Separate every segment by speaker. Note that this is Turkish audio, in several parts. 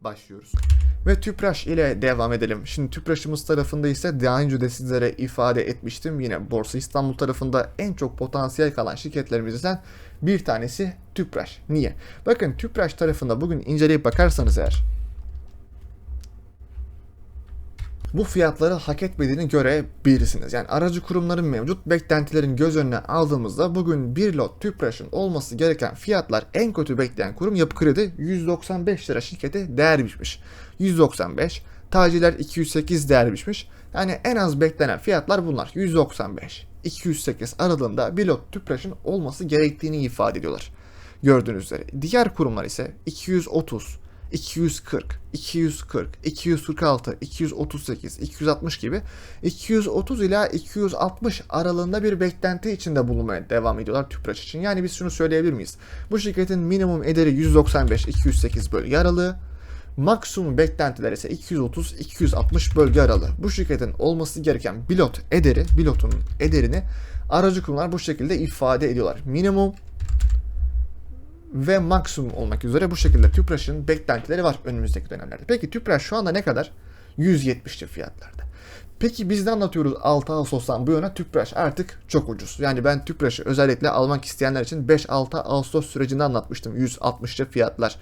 Speaker 1: başlıyoruz. Ve Tüpraş ile devam edelim. Şimdi Tüpraş'ımız tarafında ise daha önce de sizlere ifade etmiştim. Yine Borsa İstanbul tarafında en çok potansiyel kalan şirketlerimizden bir tanesi Tüpraş. Niye? Bakın Tüpraş tarafında bugün inceleyip bakarsanız eğer bu fiyatları hak etmediğini görebilirsiniz. Yani aracı kurumların mevcut beklentilerin göz önüne aldığımızda bugün bir lot tüpraşın olması gereken fiyatlar en kötü bekleyen kurum Yapı Kredi 195 lira şirkete değer biçmiş. 195, tacirler 208 değer biçmiş. Yani en az beklenen fiyatlar bunlar. 195, 208 aralığında bir lot tüpraşın olması gerektiğini ifade ediyorlar. Gördüğünüz üzere. Diğer kurumlar ise 230, 240, 240, 246, 238, 260 gibi 230 ila 260 aralığında bir beklenti içinde bulunmaya devam ediyorlar Tüpraş için. Yani biz şunu söyleyebilir miyiz? Bu şirketin minimum ederi 195, 208 bölge aralığı. Maksimum beklentiler ise 230-260 bölge aralığı. Bu şirketin olması gereken bilot ederi, bilotun ederini aracı kurumlar bu şekilde ifade ediyorlar. Minimum ve maksimum olmak üzere bu şekilde Tüpraş'ın beklentileri var önümüzdeki dönemlerde. Peki Tüpraş şu anda ne kadar? 170'ti fiyatlarda. Peki biz de anlatıyoruz 6 Ağustos'tan bu yana Tüpraş artık çok ucuz. Yani ben Tüpraş'ı özellikle almak isteyenler için 5-6 Ağustos sürecinde anlatmıştım. 160'lı fiyatlar,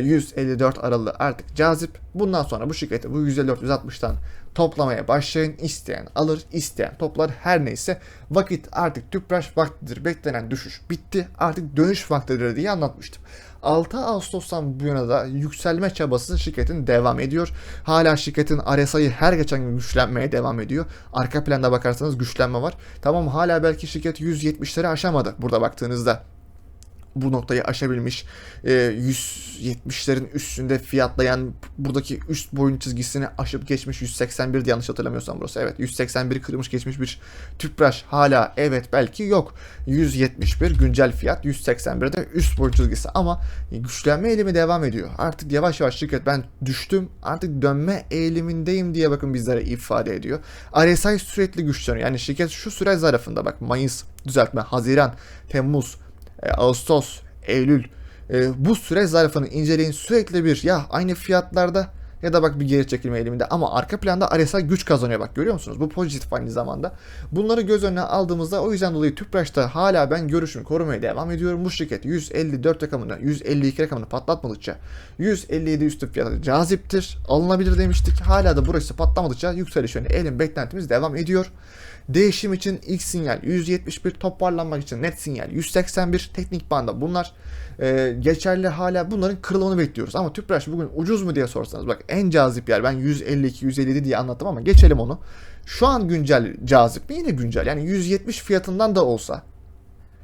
Speaker 1: 154 aralığı artık cazip. Bundan sonra bu şirketi bu 154-160'tan toplamaya başlayın. İsteyen alır, isteyen toplar. Her neyse vakit artık Tüpraş vaktidir. Beklenen düşüş bitti. Artık dönüş vaktidir diye anlatmıştım. 6 Ağustos'tan bu yana da yükselme çabası şirketin devam ediyor. Hala şirketin RSI'yi her geçen gün güçlenmeye devam ediyor. Arka planda bakarsanız güçlenme var. Tamam hala belki şirket 170'leri aşamadı burada baktığınızda bu noktayı aşabilmiş. E, 170'lerin üstünde fiyatlayan buradaki üst boyun çizgisini aşıp geçmiş 181 yanlış hatırlamıyorsam burası. Evet 181 kırmış geçmiş bir tüpraş hala evet belki yok. 171 güncel fiyat 181'de üst boyun çizgisi ama güçlenme eğilimi devam ediyor. Artık yavaş yavaş şirket ben düştüm artık dönme eğilimindeyim diye bakın bizlere ifade ediyor. RSI sürekli güçleniyor. Yani şirket şu süre zarfında bak Mayıs düzeltme Haziran Temmuz e, Ağustos, Eylül e, bu süre zarfını inceleyin sürekli bir ya aynı fiyatlarda ya da bak bir geri çekilme eğiliminde ama arka planda RSI güç kazanıyor bak görüyor musunuz? Bu pozitif aynı zamanda. Bunları göz önüne aldığımızda o yüzden dolayı Tüpraş'ta hala ben görüşümü korumaya devam ediyorum. Bu şirket 154 rakamını 152 rakamını patlatmadıkça 157 üstü fiyatı caziptir. Alınabilir demiştik. Hala da burası patlamadıkça yükseliş yönü elim beklentimiz devam ediyor. Değişim için ilk sinyal 171 toparlanmak için net sinyal 181 teknik banda bunlar e, geçerli hala bunların kırılımını bekliyoruz. Ama Tüpraş bugün ucuz mu diye sorsanız bak en cazip yer ben 152 157 diye anlattım ama geçelim onu. Şu an güncel cazip mi? Yine güncel. Yani 170 fiyatından da olsa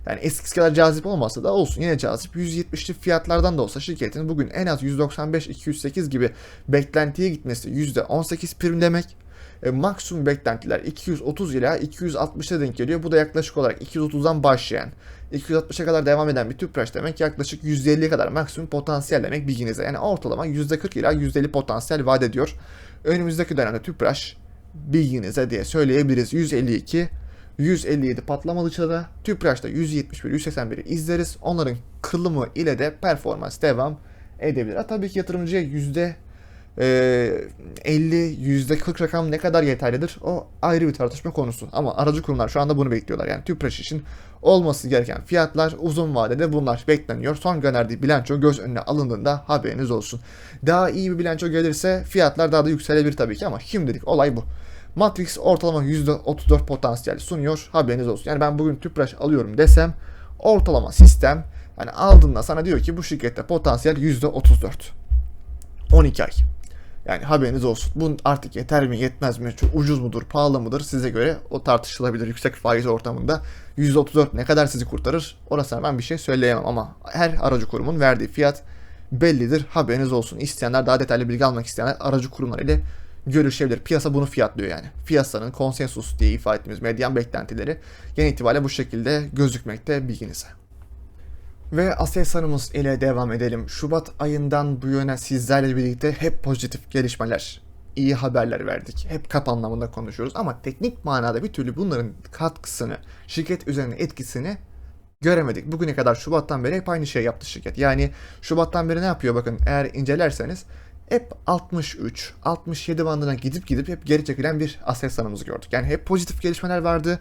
Speaker 1: yani eskisi kadar cazip olmasa da olsun yine cazip. 170'li fiyatlardan da olsa şirketin bugün en az 195-208 gibi beklentiye gitmesi %18 prim demek. E, maksimum beklentiler 230 ila 260'a denk geliyor. Bu da yaklaşık olarak 230'dan başlayan 260'a kadar devam eden bir tüpraş demek yaklaşık %50'ye kadar maksimum potansiyel demek bilginize. Yani ortalama %40 ila %50 potansiyel vaat ediyor. Önümüzdeki dönemde tüpraş bilginize diye söyleyebiliriz. 152 157 patlamalı çada, Tüpraş'ta 171, 181'i izleriz. Onların kılımı ile de performans devam edebilir. Ha, tabii ki yatırımcıya yüzde 50, yüzde 40 rakam ne kadar yeterlidir? O ayrı bir tartışma konusu. Ama aracı kurumlar şu anda bunu bekliyorlar. Yani Tüpraş için olması gereken fiyatlar uzun vadede bunlar bekleniyor. Son gönderdiği bilanço göz önüne alındığında haberiniz olsun. Daha iyi bir bilanço gelirse fiyatlar daha da yükselebilir tabii ki ama şimdilik olay bu. Matrix ortalama %34 potansiyel sunuyor. Haberiniz olsun. Yani ben bugün Tüpraş alıyorum desem ortalama sistem yani aldığında sana diyor ki bu şirkette potansiyel %34. 12 ay. Yani haberiniz olsun. Bu artık yeter mi yetmez mi? Çok ucuz mudur pahalı mıdır size göre o tartışılabilir yüksek faiz ortamında. %34 ne kadar sizi kurtarır? Orasına ben bir şey söyleyemem ama her aracı kurumun verdiği fiyat bellidir. Haberiniz olsun. İsteyenler daha detaylı bilgi almak isteyenler aracı kurumlar ile görüşebilir. Piyasa bunu fiyatlıyor yani. Piyasanın konsensus diye ifade ettiğimiz medyan beklentileri genel itibariyle bu şekilde gözükmekte bilginize. Ve Aselsan'ımız ile devam edelim. Şubat ayından bu yana sizlerle birlikte hep pozitif gelişmeler, iyi haberler verdik. Hep kap anlamında konuşuyoruz ama teknik manada bir türlü bunların katkısını, şirket üzerine etkisini göremedik. Bugüne kadar Şubat'tan beri hep aynı şey yaptı şirket. Yani Şubat'tan beri ne yapıyor bakın eğer incelerseniz hep 63, 67 bandına gidip gidip hep geri çekilen bir Aselsan'ımızı gördük. Yani hep pozitif gelişmeler vardı.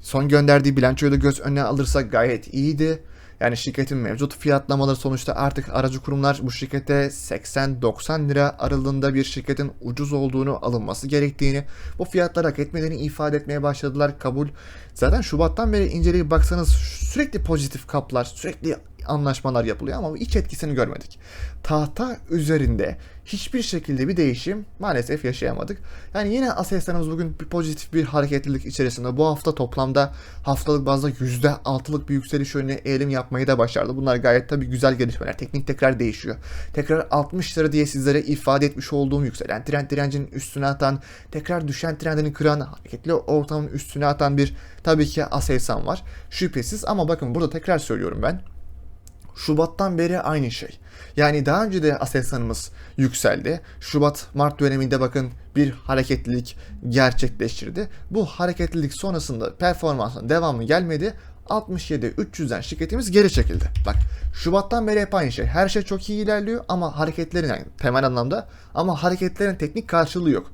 Speaker 1: Son gönderdiği bilançoyu da göz önüne alırsak gayet iyiydi. Yani şirketin mevcut fiyatlamaları sonuçta artık aracı kurumlar bu şirkete 80-90 lira aralığında bir şirketin ucuz olduğunu alınması gerektiğini, bu fiyatlar hak etmediğini ifade etmeye başladılar. Kabul. Zaten Şubat'tan beri inceleyip baksanız sürekli pozitif kaplar, sürekli anlaşmalar yapılıyor ama iç etkisini görmedik. Tahta üzerinde hiçbir şekilde bir değişim maalesef yaşayamadık. Yani yine Aselsan'ımız bugün bir pozitif bir hareketlilik içerisinde. Bu hafta toplamda haftalık bazda %6'lık bir yükseliş yönüne eğilim yapmayı da başardı. Bunlar gayet tabii güzel gelişmeler. Teknik tekrar değişiyor. Tekrar 60 lira diye sizlere ifade etmiş olduğum yükselen trend direncinin üstüne atan, tekrar düşen trendini kıran, hareketli ortamın üstüne atan bir tabii ki Aselsan var. Şüphesiz ama bakın burada tekrar söylüyorum ben. Şubat'tan beri aynı şey. Yani daha önce de Aselsan'ımız yükseldi. Şubat-Mart döneminde bakın bir hareketlilik gerçekleştirdi. Bu hareketlilik sonrasında performansın devamı gelmedi. 67 300'den şirketimiz geri çekildi. Bak Şubat'tan beri hep aynı şey. Her şey çok iyi ilerliyor ama hareketlerin yani temel anlamda ama hareketlerin teknik karşılığı yok.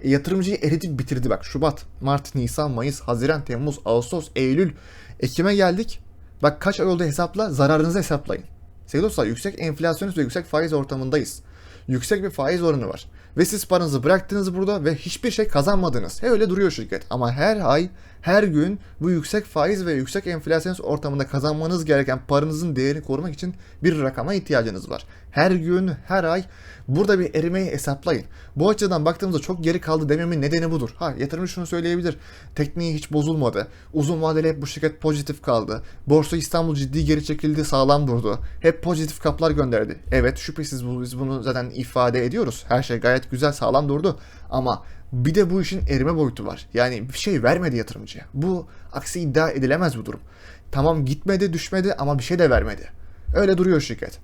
Speaker 1: E, yatırımcıyı eritip bitirdi bak. Şubat, Mart, Nisan, Mayıs, Haziran, Temmuz, Ağustos, Eylül, Ekim'e geldik. Bak kaç ay oldu hesapla, zararınızı hesaplayın. Sevgili dostlar yüksek enflasyonist ve yüksek faiz ortamındayız. Yüksek bir faiz oranı var. Ve siz paranızı bıraktınız burada ve hiçbir şey kazanmadınız. He öyle duruyor şirket. Ama her ay, her gün bu yüksek faiz ve yüksek enflasyonist ortamında kazanmanız gereken paranızın değerini korumak için bir rakama ihtiyacınız var. Her gün, her ay burada bir erimeyi hesaplayın. Bu açıdan baktığımızda çok geri kaldı dememin nedeni budur. Ha yatırımcı şunu söyleyebilir. Tekniği hiç bozulmadı. Uzun vadeli hep bu şirket pozitif kaldı. Borsa İstanbul ciddi geri çekildi, sağlam durdu. Hep pozitif kaplar gönderdi. Evet şüphesiz bu, biz bunu zaten ifade ediyoruz. Her şey gayet güzel, sağlam durdu. Ama bir de bu işin erime boyutu var. Yani bir şey vermedi yatırımcıya. Bu aksi iddia edilemez bu durum. Tamam gitmedi, düşmedi ama bir şey de vermedi. Öyle duruyor şirket.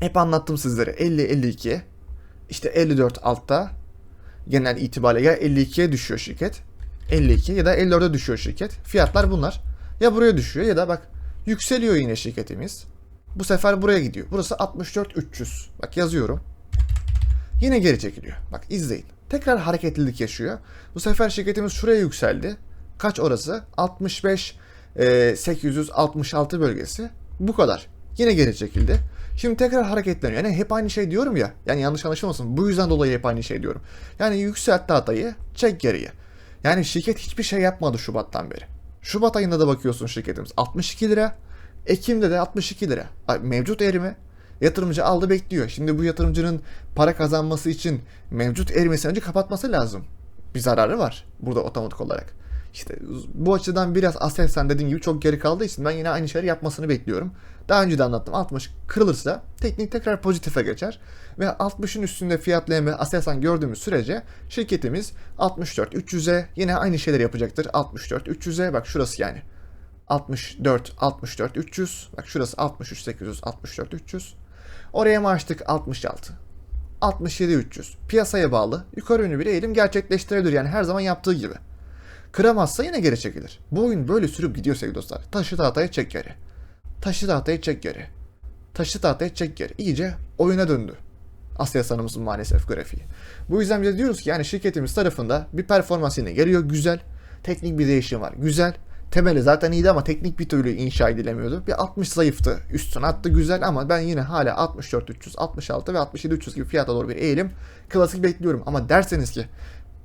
Speaker 1: Hep anlattım sizlere 50-52 işte 54 altta genel itibariyle ya 52'ye düşüyor şirket 52 ya da 54'e düşüyor şirket. Fiyatlar bunlar. Ya buraya düşüyor ya da bak yükseliyor yine şirketimiz. Bu sefer buraya gidiyor. Burası 64 300. Bak yazıyorum. Yine geri çekiliyor. Bak izleyin. Tekrar hareketlilik yaşıyor. Bu sefer şirketimiz şuraya yükseldi. Kaç orası? 65 e, 866 bölgesi. Bu kadar. Yine geri çekildi. Şimdi tekrar hareketleniyor. Yani hep aynı şey diyorum ya. Yani yanlış anlaşılmasın. Bu yüzden dolayı hep aynı şey diyorum. Yani yükseltti hatayı, çek geriye. Yani şirket hiçbir şey yapmadı Şubat'tan beri. Şubat ayında da bakıyorsun şirketimiz 62 lira. Ekim'de de 62 lira. Mevcut erimi yatırımcı aldı bekliyor. Şimdi bu yatırımcının para kazanması için mevcut erimesi önce kapatması lazım. Bir zararı var burada otomatik olarak. İşte bu açıdan biraz Aselsan dediğim gibi çok geri kaldığı için ben yine aynı şeyleri yapmasını bekliyorum. Daha önce de anlattım 60 kırılırsa teknik tekrar pozitife geçer ve 60'ın üstünde fiyatlayan ve Aselsan gördüğümüz sürece şirketimiz 64 300'e yine aynı şeyleri yapacaktır. 64 300'e bak şurası yani. 64 64 300 bak şurası 63 800 64 300. Oraya mı açtık 66. 67 300. Piyasaya bağlı yukarı yönlü bir eğilim gerçekleştirebilir yani her zaman yaptığı gibi. Kıramazsa yine geri çekilir. Bu oyun böyle sürüp gidiyor sevgili dostlar. Taşı tahtaya çek geri. Taşı tahtaya çek geri. Taşı tahtaya çek geri. İyice oyuna döndü. Asya sanımızın maalesef grafiği. Bu yüzden biz diyoruz ki yani şirketimiz tarafında bir performans yine geliyor güzel. Teknik bir değişim var güzel. Temeli zaten iyiydi ama teknik bir türlü inşa edilemiyordu. Bir 60 zayıftı. Üstüne attı güzel ama ben yine hala 64 300, 66 ve 67 300 gibi fiyata doğru bir eğilim klasik bekliyorum. Ama derseniz ki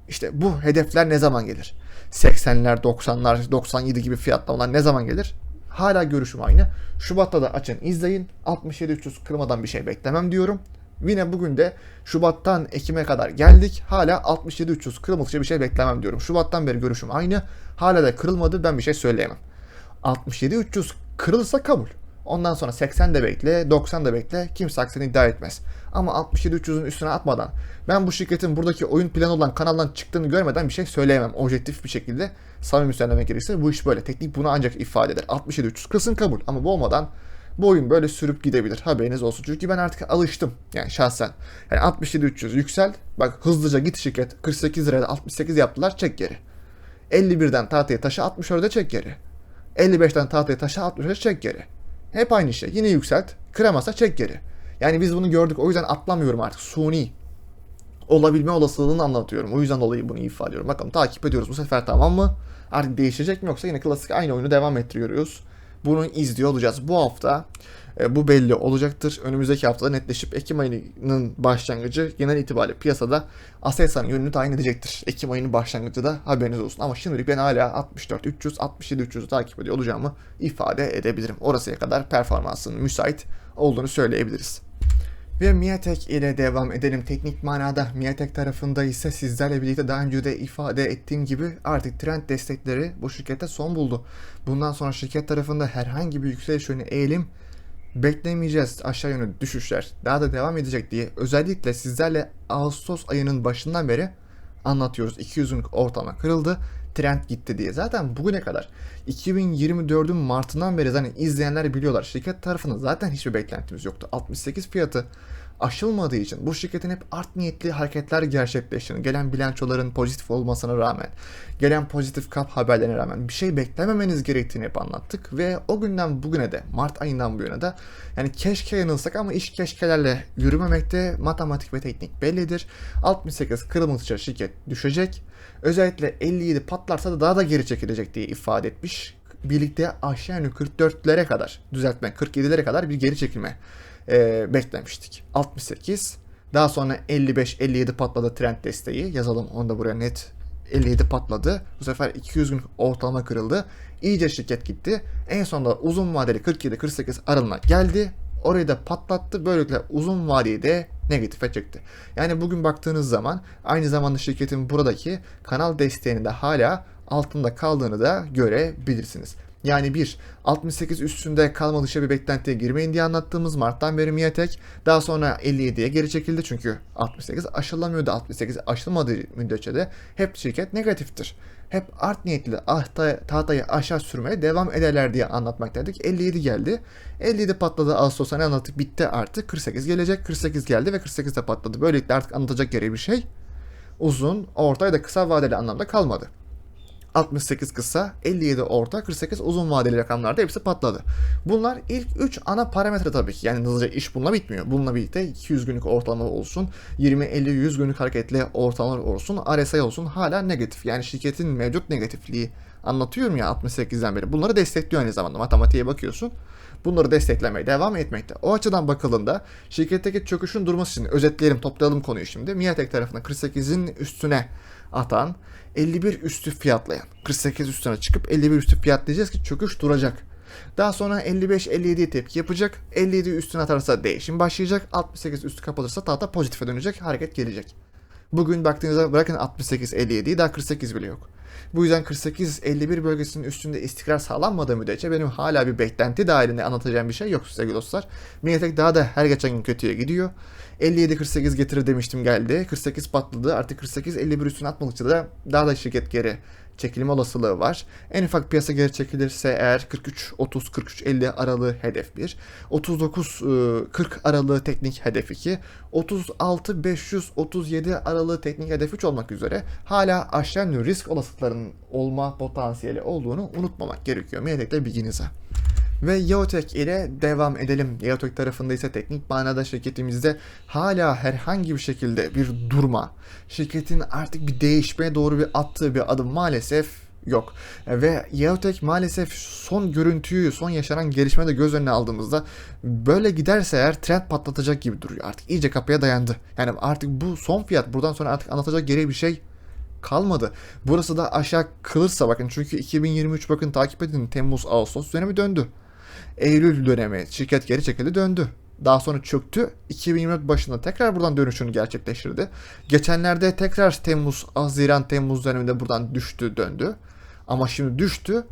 Speaker 1: işte bu hedefler ne zaman gelir? 80'ler, 90'lar, 97 gibi fiyatlamalar ne zaman gelir? Hala görüşüm aynı. Şubat'ta da açın izleyin. 67-300 kırmadan bir şey beklemem diyorum. Yine bugün de Şubat'tan Ekim'e kadar geldik. Hala 67-300 kırılmadıkça bir şey beklemem diyorum. Şubat'tan beri görüşüm aynı. Hala da kırılmadı ben bir şey söyleyemem. 67-300 kırılırsa kabul. Ondan sonra 80 de bekle, 90 da bekle. Kimse aksini iddia etmez. Ama 67-300'ün üstüne atmadan ben bu şirketin buradaki oyun planı olan kanaldan çıktığını görmeden bir şey söyleyemem. Objektif bir şekilde samimi söylemek gerekirse bu iş böyle. Teknik bunu ancak ifade eder. 67-300 kılsın kabul ama bu olmadan bu oyun böyle sürüp gidebilir. Haberiniz olsun. Çünkü ben artık alıştım. Yani şahsen. Yani 67-300 yüksel. Bak hızlıca git şirket. 48 liraya 68 yaptılar. Çek geri. 51'den tahtaya taşı 64'e çek geri. 55'ten tahtaya taşı 64'e çek geri. Hep aynı şey. Yine yükselt. Kıramasa çek geri. Yani biz bunu gördük. O yüzden atlamıyorum artık. Suni olabilme olasılığını anlatıyorum. O yüzden dolayı bunu ifade ediyorum. Bakalım takip ediyoruz bu sefer tamam mı? Artık değişecek mi yoksa yine klasik aynı oyunu devam ettiriyoruz. Bunu izliyor olacağız. Bu hafta e, bu belli olacaktır. Önümüzdeki haftada netleşip Ekim ayının başlangıcı genel itibariyle piyasada Aselsan'ın yönünü tayin edecektir. Ekim ayının başlangıcı da haberiniz olsun. Ama şimdilik ben hala 64, 300, 67, 300'ü takip ediyor olacağımı ifade edebilirim. Orasıya kadar performansının müsait olduğunu söyleyebiliriz. Ve Miatek ile devam edelim. Teknik manada Miatek tarafında ise sizlerle birlikte daha önce de ifade ettiğim gibi artık trend destekleri bu şirkete son buldu. Bundan sonra şirket tarafında herhangi bir yükseliş yönü eğilim beklemeyeceğiz. Aşağı yönlü düşüşler daha da devam edecek diye özellikle sizlerle Ağustos ayının başından beri anlatıyoruz. 200 günlük ortalama kırıldı. Trend gitti diye. Zaten bugüne kadar 2024'ün Mart'ından beri zaten izleyenler biliyorlar. Şirket tarafında zaten hiçbir beklentimiz yoktu. 68 fiyatı aşılmadığı için bu şirketin hep art niyetli hareketler gerçekleştiğini, gelen bilançoların pozitif olmasına rağmen, gelen pozitif kap haberlerine rağmen bir şey beklememeniz gerektiğini hep anlattık ve o günden bugüne de Mart ayından bu yana da yani keşke yanılsak ama iş keşkelerle yürümemekte matematik ve teknik bellidir. 68 kırılmışça şirket düşecek. Özellikle 57 patlarsa da daha da geri çekilecek diye ifade etmiş. Birlikte aşağı yukarı 44'lere kadar düzeltme 47'lere kadar bir geri çekilme e, beklemiştik. 68 daha sonra 55-57 patladı trend desteği. Yazalım onu da buraya net 57 patladı. Bu sefer 200 gün ortalama kırıldı. İyice şirket gitti. En sonunda uzun vadeli 47-48 aralığına geldi. Orayı da patlattı. Böylelikle uzun vadeli de negatife çıktı. Yani bugün baktığınız zaman aynı zamanda şirketin buradaki kanal desteğini de hala altında kaldığını da görebilirsiniz. Yani bir 68 üstünde kalma dışı bir beklentiye girmeyin diye anlattığımız Mart'tan beri Miatek daha sonra 57'ye geri çekildi çünkü 68 aşılamıyordu. 68 aşılmadığı müddetçe de hep şirket negatiftir. Hep art niyetli ahta, tahtayı aşağı sürmeye devam ederler diye anlatmaktaydık. 57 geldi. 57 patladı Ağustos'a ne anlattık bitti artık. 48 gelecek. 48 geldi ve 48 de patladı. Böylelikle artık anlatacak geri bir şey uzun, orta ya da kısa vadeli anlamda kalmadı. 68 kısa, 57 orta, 48 uzun vadeli rakamlarda hepsi patladı. Bunlar ilk 3 ana parametre tabii ki. Yani hızlıca iş bununla bitmiyor. Bununla birlikte 200 günlük ortalama olsun, 20, 50, 100 günlük hareketli ortalama olsun, RSI olsun hala negatif. Yani şirketin mevcut negatifliği anlatıyorum ya 68'den beri. Bunları destekliyor aynı zamanda. Matematiğe bakıyorsun. Bunları desteklemeye devam etmekte. O açıdan bakıldığında şirketteki çöküşün durması için özetleyelim, toplayalım konuyu şimdi. Miatek tarafından 48'in üstüne atan 51 üstü fiyatlayan 48 üstüne çıkıp 51 üstü fiyatlayacağız ki çöküş duracak. Daha sonra 55-57'ye tepki yapacak. 57 üstüne atarsa değişim başlayacak. 68 üstü kapatırsa tahta pozitife dönecek. Hareket gelecek. Bugün baktığınızda bırakın 68-57'yi daha 48 bile yok. Bu yüzden 48-51 bölgesinin üstünde istikrar sağlanmadığı müddetçe benim hala bir beklenti dahilinde anlatacağım bir şey yok sevgili dostlar. Minitek daha da her geçen gün kötüye gidiyor. 57-48 getirir demiştim geldi. 48 patladı. Artık 48-51 üstüne atmadıkça da daha da şirket geri çekilme olasılığı var. En ufak piyasa geri çekilirse eğer 43 30 43 50 aralığı hedef 1. 39 40 aralığı teknik hedef 2. 36 500 37 aralığı teknik hedef 3 olmak üzere hala aşağı risk olasılıklarının olma potansiyeli olduğunu unutmamak gerekiyor. Meytek'te bilginize. Ve Yaotek ile devam edelim. Yaotek tarafında ise teknik manada şirketimizde hala herhangi bir şekilde bir durma, şirketin artık bir değişmeye doğru bir attığı bir adım maalesef yok. Ve Yaotek maalesef son görüntüyü, son yaşanan gelişmeyi de göz önüne aldığımızda böyle giderse eğer trend patlatacak gibi duruyor. Artık iyice kapıya dayandı. Yani artık bu son fiyat buradan sonra artık anlatacak geri bir şey kalmadı. Burası da aşağı kılırsa bakın çünkü 2023 bakın takip edin Temmuz Ağustos dönemi döndü. Eylül dönemi şirket geri çekildi döndü. Daha sonra çöktü. 2024 başında tekrar buradan dönüşünü gerçekleştirdi. Geçenlerde tekrar Temmuz, Haziran, Temmuz döneminde buradan düştü, döndü. Ama şimdi düştü.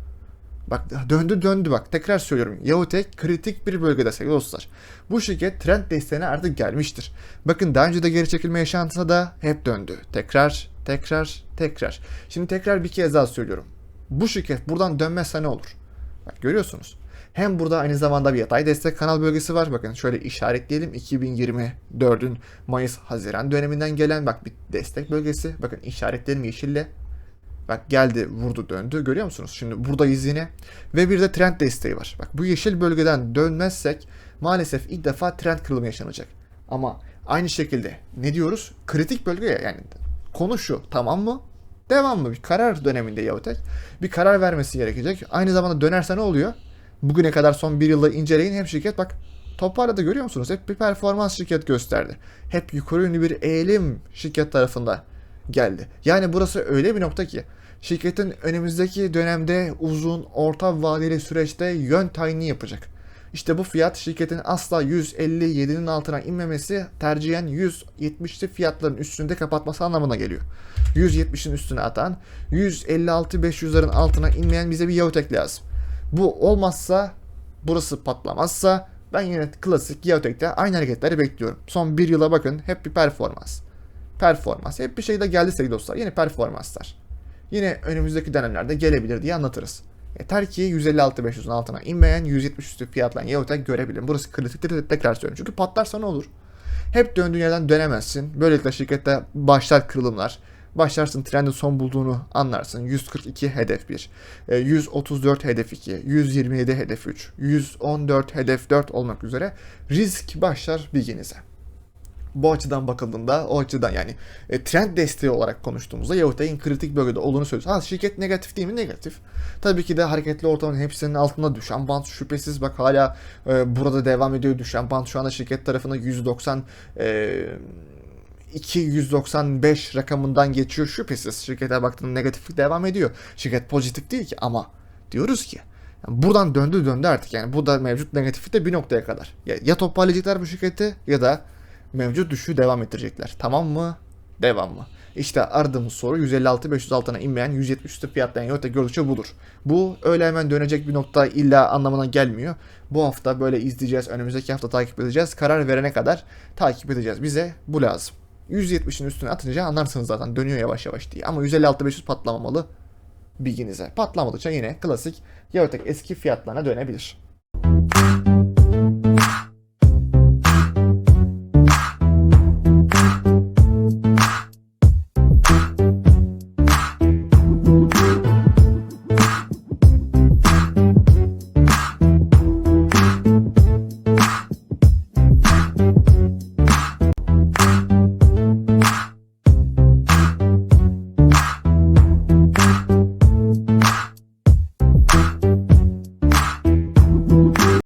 Speaker 1: Bak döndü döndü bak tekrar söylüyorum. Yahutek kritik bir bölgede sevgili dostlar. Bu şirket trend desteğine artık gelmiştir. Bakın daha önce de geri çekilme yaşantıda da hep döndü. Tekrar tekrar tekrar. Şimdi tekrar bir kez daha söylüyorum. Bu şirket buradan dönmezse ne olur? Bak görüyorsunuz. Hem burada aynı zamanda bir yatay destek kanal bölgesi var. Bakın şöyle işaretleyelim. 2024'ün Mayıs-Haziran döneminden gelen bak bir destek bölgesi. Bakın işaretlerim yeşille. Bak geldi vurdu döndü görüyor musunuz? Şimdi buradayız yine. Ve bir de trend desteği var. Bak bu yeşil bölgeden dönmezsek maalesef ilk defa trend kırılımı yaşanacak. Ama aynı şekilde ne diyoruz? Kritik bölge ya yani konu şu tamam mı? Devam mı? Bir karar döneminde Yahutek. Bir karar vermesi gerekecek. Aynı zamanda dönerse ne oluyor? Bugüne kadar son bir yılda inceleyin hem şirket bak toparladı görüyor musunuz? Hep bir performans şirket gösterdi. Hep yukarı yönlü bir eğilim şirket tarafında geldi. Yani burası öyle bir nokta ki şirketin önümüzdeki dönemde uzun, orta vadeli süreçte yön tayini yapacak. İşte bu fiyat şirketin asla 157'nin altına inmemesi tercihen 170'li fiyatların üstünde kapatması anlamına geliyor. 170'in üstüne atan 156-500'lerin altına inmeyen bize bir Yahutek lazım. Bu olmazsa burası patlamazsa ben yine klasik Yahutek'te aynı hareketleri bekliyorum. Son bir yıla bakın hep bir performans. Performans. Hep bir şey de geldi sevgili dostlar. Yine performanslar. Yine önümüzdeki dönemlerde gelebilir diye anlatırız. Yeter ki 156-500'ün altına inmeyen 170 üstü fiyatlan Yahutek görebilirim. Burası kritiktir tekrar söylüyorum. Çünkü patlarsa ne olur? Hep döndüğün yerden dönemezsin. Böylelikle şirkette başlar kırılımlar. Başlarsın trendin son bulduğunu anlarsın. 142 hedef 1, 134 hedef 2, 127 hedef 3, 114 hedef 4 olmak üzere risk başlar bilginize. Bu açıdan bakıldığında o açıdan yani e, trend desteği olarak konuştuğumuzda Yahutek'in kritik bölgede olduğunu söylüyoruz. Ha şirket negatif değil mi? Negatif. Tabii ki de hareketli ortamın hepsinin altında düşen band şüphesiz bak hala e, burada devam ediyor düşen band şu anda şirket tarafında 190 e, 295 rakamından geçiyor şüphesiz. Şirkete baktığında negatiflik devam ediyor. Şirket pozitif değil ki ama diyoruz ki yani buradan döndü döndü artık yani bu da mevcut negatiflik de bir noktaya kadar. Ya, ya toparlayacaklar bu şirketi ya da mevcut düşüşü devam ettirecekler. Tamam mı? Devam mı? İşte aradığımız soru 156-500 altına inmeyen 170 üstü fiyatlayan Yote gördükçe budur. Bu öyle hemen dönecek bir nokta illa anlamına gelmiyor. Bu hafta böyle izleyeceğiz. Önümüzdeki hafta takip edeceğiz. Karar verene kadar takip edeceğiz. Bize bu lazım. 170'in üstüne atınca anlarsınız zaten dönüyor yavaş yavaş diye. Ama 156-500 patlamamalı bilginize. Patlamadıkça yine klasik Yaotek eski fiyatlarına dönebilir.